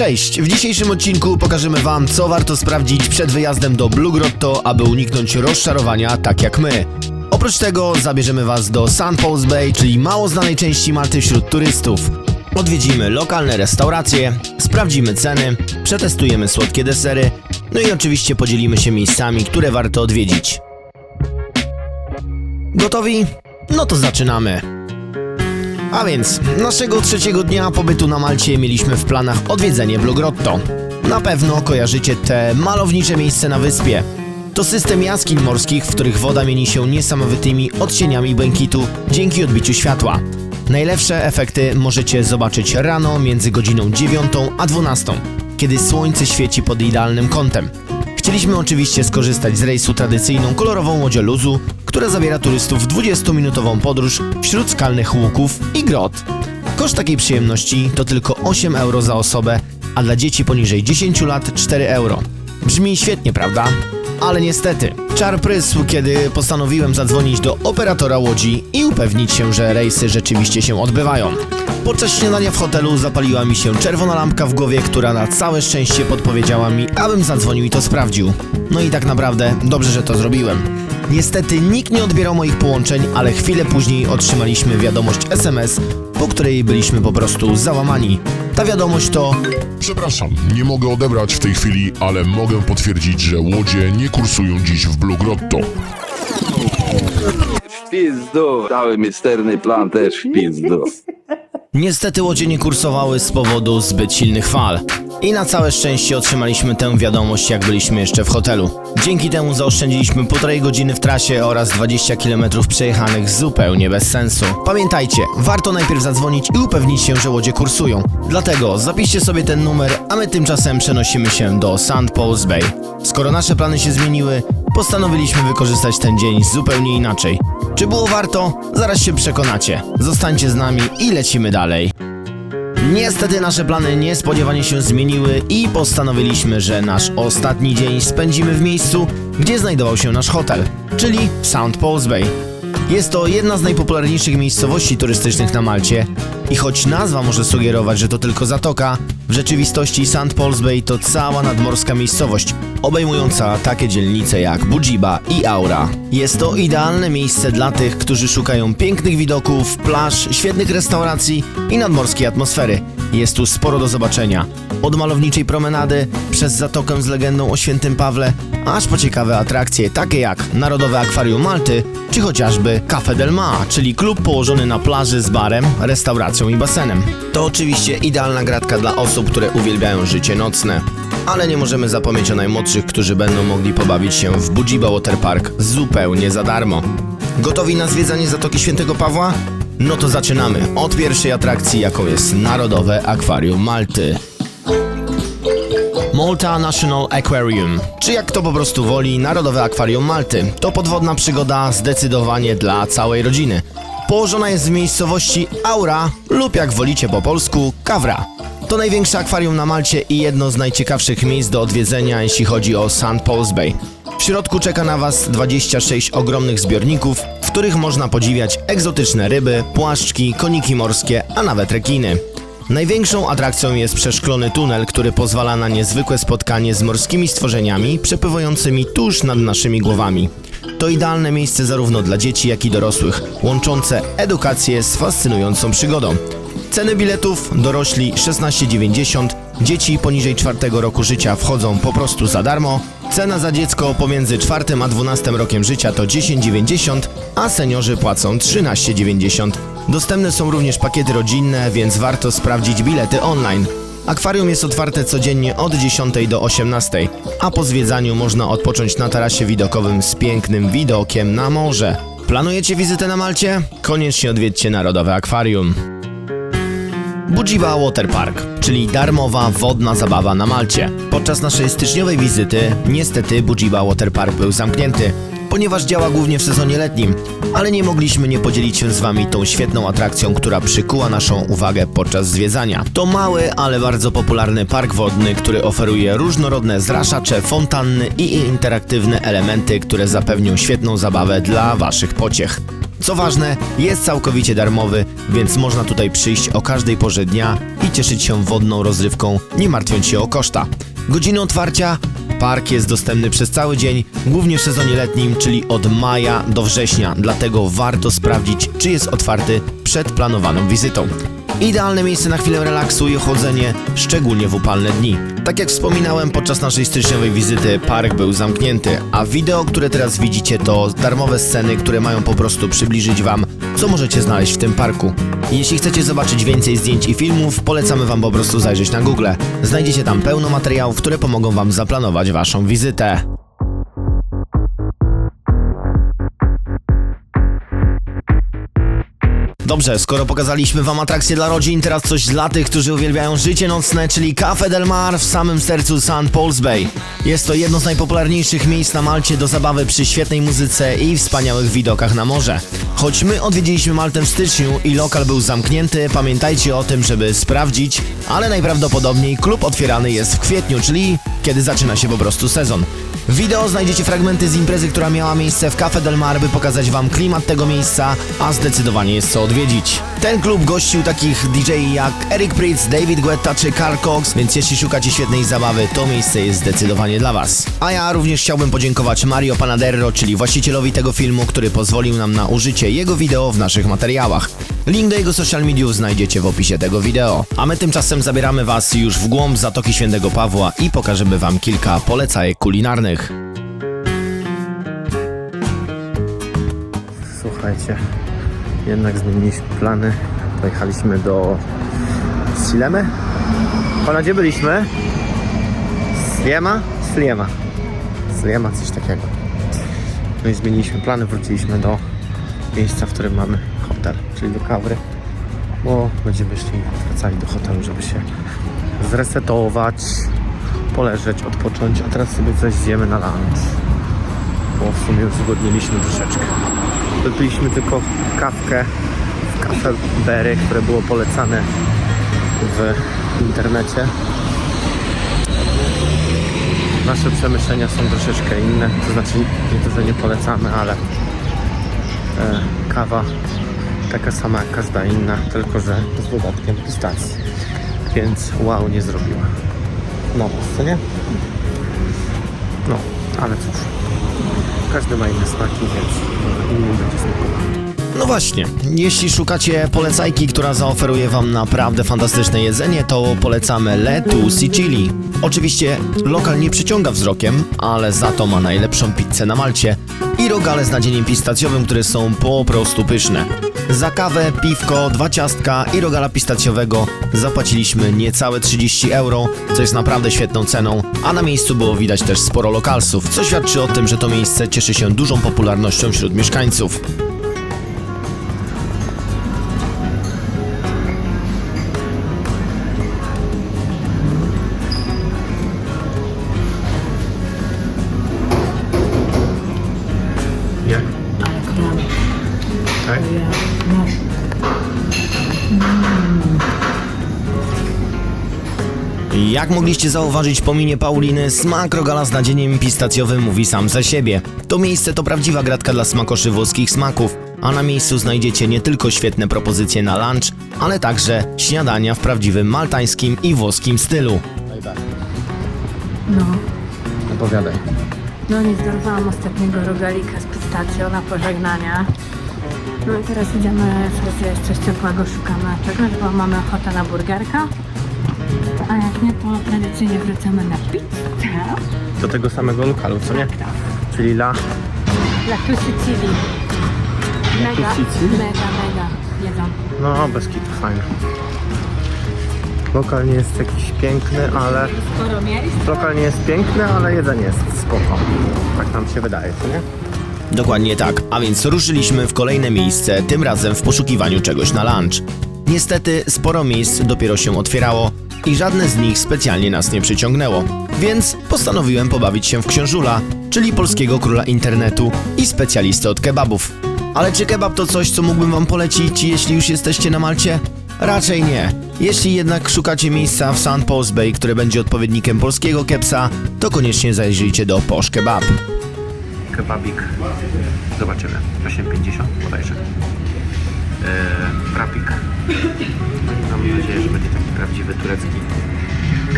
Cześć! W dzisiejszym odcinku pokażemy Wam, co warto sprawdzić przed wyjazdem do Blue Grotto, aby uniknąć rozczarowania tak jak my. Oprócz tego zabierzemy Was do St. Paul's Bay, czyli mało znanej części Malty wśród turystów. Odwiedzimy lokalne restauracje, sprawdzimy ceny, przetestujemy słodkie desery, no i oczywiście podzielimy się miejscami, które warto odwiedzić. Gotowi? No to zaczynamy. A więc, naszego trzeciego dnia pobytu na Malcie mieliśmy w planach odwiedzenie Blue Grotto. Na pewno kojarzycie te malownicze miejsce na wyspie. To system jaskiń morskich, w których woda mieni się niesamowitymi odcieniami błękitu dzięki odbiciu światła. Najlepsze efekty możecie zobaczyć rano między godziną 9 a 12, kiedy słońce świeci pod idealnym kątem. Chcieliśmy oczywiście skorzystać z rejsu tradycyjną kolorową łodzią luzu, która zabiera turystów w 20-minutową podróż wśród skalnych łuków i grot. Koszt takiej przyjemności to tylko 8 euro za osobę, a dla dzieci poniżej 10 lat 4 euro. Brzmi świetnie, prawda? Ale niestety, czar prysł, kiedy postanowiłem zadzwonić do operatora łodzi i upewnić się, że rejsy rzeczywiście się odbywają. Podczas śniadania w hotelu zapaliła mi się czerwona lampka w głowie, która na całe szczęście podpowiedziała mi, abym zadzwonił i to sprawdził. No i tak naprawdę dobrze, że to zrobiłem. Niestety nikt nie odbierał moich połączeń, ale chwilę później otrzymaliśmy wiadomość SMS, po której byliśmy po prostu załamani. Ta wiadomość to Przepraszam, nie mogę odebrać w tej chwili, ale mogę potwierdzić, że łodzie nie kursują dziś w Blue Grotto. W pizdu. Cały misterny plan też w pizdu. Niestety łodzie nie kursowały z powodu zbyt silnych fal. I na całe szczęście otrzymaliśmy tę wiadomość, jak byliśmy jeszcze w hotelu. Dzięki temu zaoszczędziliśmy półtorej godziny w trasie oraz 20 km przejechanych zupełnie bez sensu. Pamiętajcie, warto najpierw zadzwonić i upewnić się, że łodzie kursują. Dlatego zapiszcie sobie ten numer, a my tymczasem przenosimy się do St. Paul's Bay. Skoro nasze plany się zmieniły, postanowiliśmy wykorzystać ten dzień zupełnie inaczej. Czy było warto? Zaraz się przekonacie. Zostańcie z nami i lecimy dalej. Niestety nasze plany niespodziewanie się zmieniły i postanowiliśmy, że nasz ostatni dzień spędzimy w miejscu, gdzie znajdował się nasz hotel, czyli St. Paul's Bay. Jest to jedna z najpopularniejszych miejscowości turystycznych na Malcie i choć nazwa może sugerować, że to tylko zatoka, w rzeczywistości St. Paul's Bay to cała nadmorska miejscowość, obejmująca takie dzielnice jak Budziba i Aura. Jest to idealne miejsce dla tych, którzy szukają pięknych widoków, plaż, świetnych restauracji i nadmorskiej atmosfery. Jest tu sporo do zobaczenia. Od malowniczej promenady, przez zatokę z legendą o świętym Pawle, aż po ciekawe atrakcje takie jak Narodowe Akwarium Malty, czy chociażby Café del Mar, czyli klub położony na plaży z barem, restauracją i basenem. To oczywiście idealna gratka dla osób, które uwielbiają życie nocne. Ale nie możemy zapomnieć o najmłodszych, którzy będą mogli pobawić się w Budziba Water Park zupełnie za darmo. Gotowi na zwiedzanie Zatoki Świętego Pawła? No to zaczynamy od pierwszej atrakcji, jaką jest Narodowe Akwarium Malty. Malta National Aquarium, czy jak to po prostu woli, Narodowe Akwarium Malty. To podwodna przygoda zdecydowanie dla całej rodziny. Położona jest w miejscowości Aura lub jak wolicie po polsku Kawra. To największe akwarium na Malcie i jedno z najciekawszych miejsc do odwiedzenia, jeśli chodzi o St. Paul's Bay. W środku czeka na Was 26 ogromnych zbiorników, w których można podziwiać egzotyczne ryby, płaszczki, koniki morskie, a nawet rekiny. Największą atrakcją jest przeszklony tunel, który pozwala na niezwykłe spotkanie z morskimi stworzeniami przepływającymi tuż nad naszymi głowami. To idealne miejsce zarówno dla dzieci, jak i dorosłych, łączące edukację z fascynującą przygodą. Ceny biletów dorośli 16,90, dzieci poniżej 4 roku życia wchodzą po prostu za darmo. Cena za dziecko pomiędzy 4 a 12 rokiem życia to 10,90, a seniorzy płacą 13,90. Dostępne są również pakiety rodzinne, więc warto sprawdzić bilety online. Akwarium jest otwarte codziennie od 10 do 18, a po zwiedzaniu można odpocząć na tarasie widokowym z pięknym widokiem na morze. Planujecie wizytę na Malcie? Koniecznie odwiedźcie Narodowe Akwarium. Budziba Water Park, czyli darmowa wodna zabawa na Malcie. Podczas naszej styczniowej wizyty niestety Budziba Water Park był zamknięty, ponieważ działa głównie w sezonie letnim, ale nie mogliśmy nie podzielić się z Wami tą świetną atrakcją, która przykuła naszą uwagę podczas zwiedzania. To mały, ale bardzo popularny park wodny, który oferuje różnorodne zraszacze, fontanny i interaktywne elementy, które zapewnią świetną zabawę dla Waszych pociech. Co ważne, jest całkowicie darmowy, więc można tutaj przyjść o każdej porze dnia i cieszyć się wodną rozrywką, nie martwiąc się o koszta. Godziny otwarcia Park jest dostępny przez cały dzień, głównie w sezonie letnim, czyli od maja do września, dlatego warto sprawdzić, czy jest otwarty przed planowaną wizytą. Idealne miejsce na chwilę relaksu i chodzenie, szczególnie w upalne dni. Tak jak wspominałem, podczas naszej styczniowej wizyty park był zamknięty, a wideo, które teraz widzicie, to darmowe sceny, które mają po prostu przybliżyć Wam, co możecie znaleźć w tym parku. Jeśli chcecie zobaczyć więcej zdjęć i filmów, polecamy Wam po prostu zajrzeć na Google. Znajdziecie tam pełno materiałów, które pomogą Wam zaplanować Waszą wizytę. Dobrze, skoro pokazaliśmy wam atrakcje dla rodzin, teraz coś dla tych, którzy uwielbiają życie nocne, czyli Café del Mar w samym sercu St. Paul's Bay. Jest to jedno z najpopularniejszych miejsc na Malcie do zabawy przy świetnej muzyce i wspaniałych widokach na morze. Choć my odwiedziliśmy Maltę w styczniu i lokal był zamknięty, pamiętajcie o tym, żeby sprawdzić, ale najprawdopodobniej klub otwierany jest w kwietniu, czyli kiedy zaczyna się po prostu sezon. W wideo znajdziecie fragmenty z imprezy, która miała miejsce w Café del Mar, by pokazać wam klimat tego miejsca, a zdecydowanie jest co odwiedzić. Ten klub gościł takich DJ jak Eric Pritz, David Guetta czy Carl Cox, więc jeśli szukacie świetnej zabawy, to miejsce jest zdecydowanie dla was. A ja również chciałbym podziękować Mario Panaderro, czyli właścicielowi tego filmu, który pozwolił nam na użycie jego wideo w naszych materiałach. Link do jego social mediów znajdziecie w opisie tego wideo. A my tymczasem zabieramy was już w głąb Zatoki Świętego Pawła i pokażemy wam kilka polecajek kulinarnych. Słuchajcie, jednak zmieniliśmy plany. Pojechaliśmy do Silemy. Pana gdzie byliśmy? Sliema? Sliema. Sliema, coś takiego. No i zmieniliśmy plany, wróciliśmy do miejsca, w którym mamy czyli do Kawry, bo będziemy szli wracali do hotelu, żeby się zresetować, poleżeć, odpocząć, a teraz sobie coś zjemy na lunch, bo w sumie już zgodniliśmy troszeczkę. Wypiliśmy tylko kawkę w Cafe Berry, które było polecane w internecie. Nasze przemyślenia są troszeczkę inne, to znaczy nie to, że nie polecamy, ale e, kawa taka sama jak każda inna, tylko że z dodatkiem pistacji. Więc wow nie zrobiła. No, co nie? No, ale cóż. Każdy ma inne smaki, więc inny będzie smakował. No właśnie, jeśli szukacie polecajki, która zaoferuje Wam naprawdę fantastyczne jedzenie, to polecamy Letu Sicili. Oczywiście lokal nie przyciąga wzrokiem, ale za to ma najlepszą pizzę na Malcie i rogale z nadzieniem pistacjowym, które są po prostu pyszne. Za kawę, piwko, dwa ciastka i rogala pistacjowego zapłaciliśmy niecałe 30 euro, co jest naprawdę świetną ceną, a na miejscu było widać też sporo lokalsów, co świadczy o tym, że to miejsce cieszy się dużą popularnością wśród mieszkańców. Jak mogliście zauważyć po minie Pauliny, smak rogala z nadzieniem pistacjowym mówi sam za siebie. To miejsce to prawdziwa gratka dla smakoszy włoskich smaków, a na miejscu znajdziecie nie tylko świetne propozycje na lunch, ale także śniadania w prawdziwym maltańskim i włoskim stylu. No. Opowiadaj. No nie zdolowałam ostatniego rogalika z pistacją na pożegnania. No i teraz idziemy sobie coś ciepłego, szukamy czegoś, bo mamy ochotę na burgerka. A jak nie, to tradycyjnie wracamy na pizzę. Do tego samego lokalu, co nie? Tak. Czyli La... La Tu Sicilii. Mega, mega, mega jedzą. No, bez kitu, fajne. Lokal nie jest jakiś piękny, ale... Sporo miejsc. Lokal nie jest piękny, ale jedzenie jest spoko. Tak nam się wydaje, co nie? Dokładnie tak, a więc ruszyliśmy w kolejne miejsce, tym razem w poszukiwaniu czegoś na lunch. Niestety sporo miejsc dopiero się otwierało i żadne z nich specjalnie nas nie przyciągnęło. Więc postanowiłem pobawić się w książula, czyli polskiego króla internetu i specjalisty od kebabów. Ale czy kebab to coś, co mógłbym wam polecić, jeśli już jesteście na Malcie? Raczej nie. Jeśli jednak szukacie miejsca w St. Paul's Bay, które będzie odpowiednikiem polskiego kepsa, to koniecznie zajrzyjcie do Posh Kebab. kebabik. Zobaczymy. 8,50 bodajże. Yy, rapik. Mam nadzieję, że będzie taki prawdziwy turecki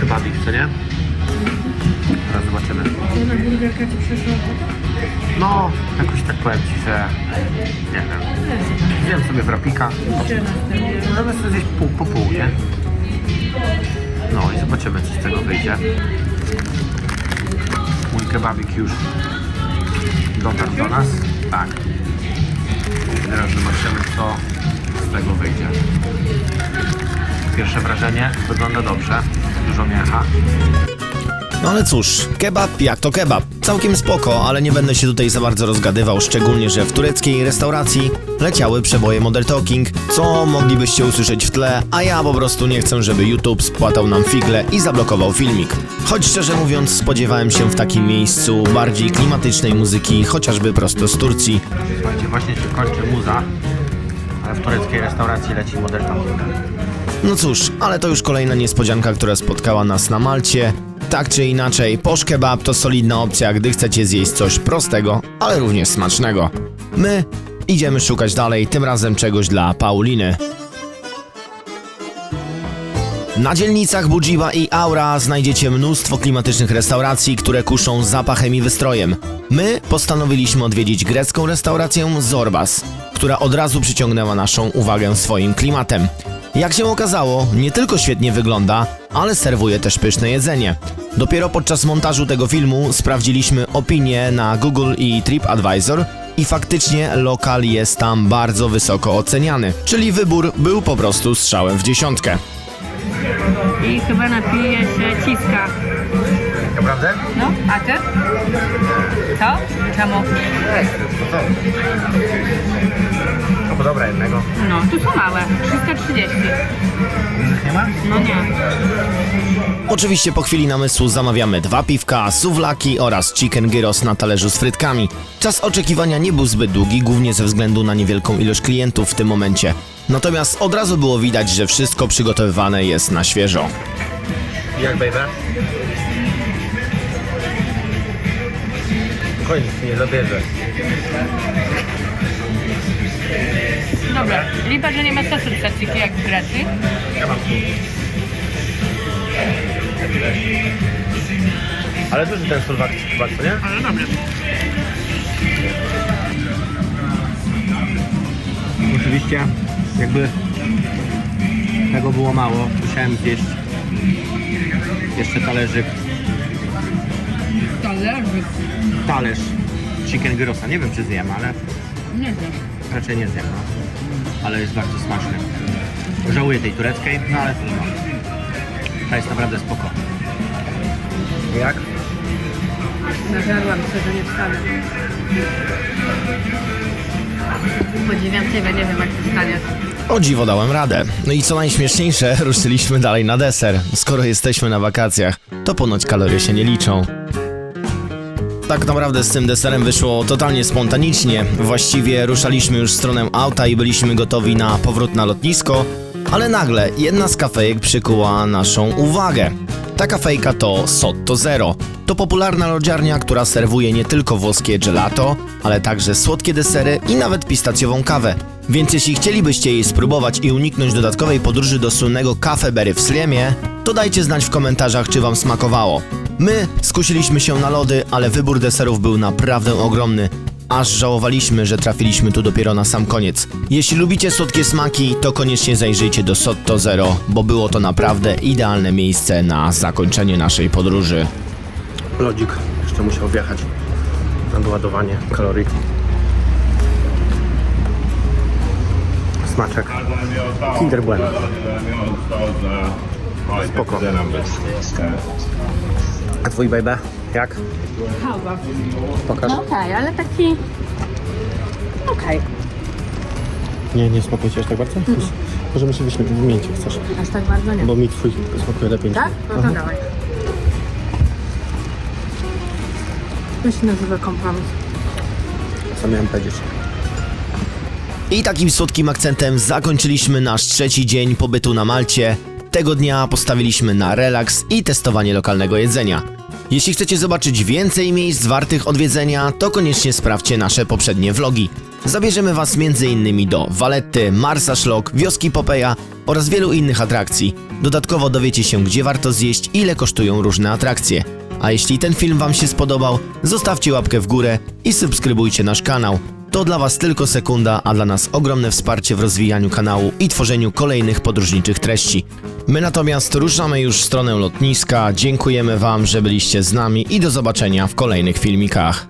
kebabik, co nie? Teraz zobaczymy. Na burgerka ci przyszło No, jakoś tak powiem Ci, że nie wiem. Wziąłem sobie w rapika. Zamiast sobie zjeść pół po pół, nie? No i zobaczymy, co z tego wyjdzie. Mój kebabik już dotarł do nas. Tak. Teraz zobaczymy, co z tego wyjdzie. Pierwsze wrażenie wygląda dobrze. Dużo mięcha. No ale cóż, kebab jak to kebab. Całkiem spoko, ale nie będę się tutaj za bardzo rozgadywał, szczególnie, że w tureckiej restauracji leciały przeboje Modern Talking, co moglibyście usłyszeć w tle, a ja po prostu nie chcę, żeby YouTube spłatał nam figle i zablokował filmik. Choć szczerze mówiąc, spodziewałem się w takim miejscu bardziej klimatycznej muzyki, chociażby prosto z Turcji. Słuchajcie, właśnie się kończy muza, ale w tureckiej restauracji leci Modern Talking. No cóż, ale to już kolejna niespodzianka, która spotkała nas na Malcie. Tak czy inaczej, posz kebab to solidna opcja, gdy chcecie zjeść coś prostego, ale również smacznego. My idziemy szukać dalej, tym razem czegoś dla Pauliny. Na dzielnicach Budziba i Aura znajdziecie mnóstwo klimatycznych restauracji, które kuszą zapachem i wystrojem. My postanowiliśmy odwiedzić grecką restaurację Zorbas, która od razu przyciągnęła naszą uwagę swoim klimatem. Jak się okazało, nie tylko świetnie wygląda, ale serwuje też pyszne jedzenie. Dopiero podczas montażu tego filmu sprawdziliśmy opinie na Google i TripAdvisor i faktycznie lokal jest tam bardzo wysoko oceniany, czyli wybór był po prostu strzałem w dziesiątkę. I chyba napije się ciska. Naprawdę? No, a ty? Co? Czemu? No bo dobra jednego. No, tu są małe. 330. Innych nie ma? No nie. Oczywiście po chwili namysłu zamawiamy dwa piwka, suwlaki oraz chicken gyros na talerzu z frytkami. Czas oczekiwania nie był zbyt długi, głównie ze względu na niewielką ilość klientów w tym momencie. Natomiast od razu było widać, że wszystko przygotowywane jest na świeżo. Jak baby? Spokojnie, nie zabierze. Dobra, lipa, że nie ma sosu tzatziki jak w Grecji. Ja mam tu. Ale duży ten sulwak chyba, co nie? Ale dobry. Oczywiście, jakby tego było mało, musiałem zjeść jeszcze talerzyk, Talerzyk. talerz chicken gyrosa. Nie wiem, czy zjem, ale Nie wiem. raczej nie zjem, no. Ale jest bardzo smaczny. Żałuję tej tureckiej, no ale trudno. Ta jest naprawdę spoko. Jak? Nażarłam się, że nie wstanę. Po dziewiątej nie wiem jak ty wstaniesz. O dziwo dałem radę. No i co najśmieszniejsze, ruszyliśmy dalej na deser. Skoro jesteśmy na wakacjach, to ponoć kalorie się nie liczą. Tak naprawdę z tym deserem wyszło totalnie spontanicznie. Właściwie ruszaliśmy już w stronę auta i byliśmy gotowi na powrót na lotnisko, ale nagle jedna z kafejek przykuła naszą uwagę. Ta kafejka to Sotto Zero. To popularna lodziarnia, która serwuje nie tylko włoskie gelato, ale także słodkie desery i nawet pistacjową kawę. Więc jeśli chcielibyście jej spróbować i uniknąć dodatkowej podróży do słynnego Cafe Berry w Sliemie, to dajcie znać w komentarzach, czy wam smakowało. My skusiliśmy się na lody, ale wybór deserów był naprawdę ogromny. Aż żałowaliśmy, że trafiliśmy tu dopiero na sam koniec. Jeśli lubicie słodkie smaki, to koniecznie zajrzyjcie do Sotto Zero, bo było to naprawdę idealne miejsce na zakończenie naszej podróży. Lodzik jeszcze musiał wjechać na doładowanie kalorii. Smaczek. Kinder Bueno. Spoko. A twój baby? Jak? Hałwa. Pokaż. No okej, ale taki... Okej. Nie, nie smakuje ci aż tak bardzo? Możemy się wyśmieć, wymienić jak chcesz. Aż tak bardzo nie. Bo mi twój smakuje lepiej. niż- Tak? No to dawaj. To się nazywa kompromis. Co miałem powiedzieć? I takim słodkim akcentem zakończyliśmy nasz trzeci dzień pobytu na Malcie. Tego dnia postawiliśmy na relaks i testowanie lokalnego jedzenia. Jeśli chcecie zobaczyć więcej miejsc wartych odwiedzenia, to koniecznie sprawdźcie nasze poprzednie vlogi. Zabierzemy Was m.in. do Valetty, Marsa Szlok, wioski Popeja oraz wielu innych atrakcji. Dodatkowo dowiecie się, gdzie warto zjeść, ile kosztują różne atrakcje. A jeśli ten film Wam się spodobał, zostawcie łapkę w górę i subskrybujcie nasz kanał. To dla Was tylko sekunda, a dla nas ogromne wsparcie w rozwijaniu kanału i tworzeniu kolejnych podróżniczych treści. My natomiast ruszamy już w stronę lotniska. Dziękujemy Wam, że byliście z nami i do zobaczenia w kolejnych filmikach.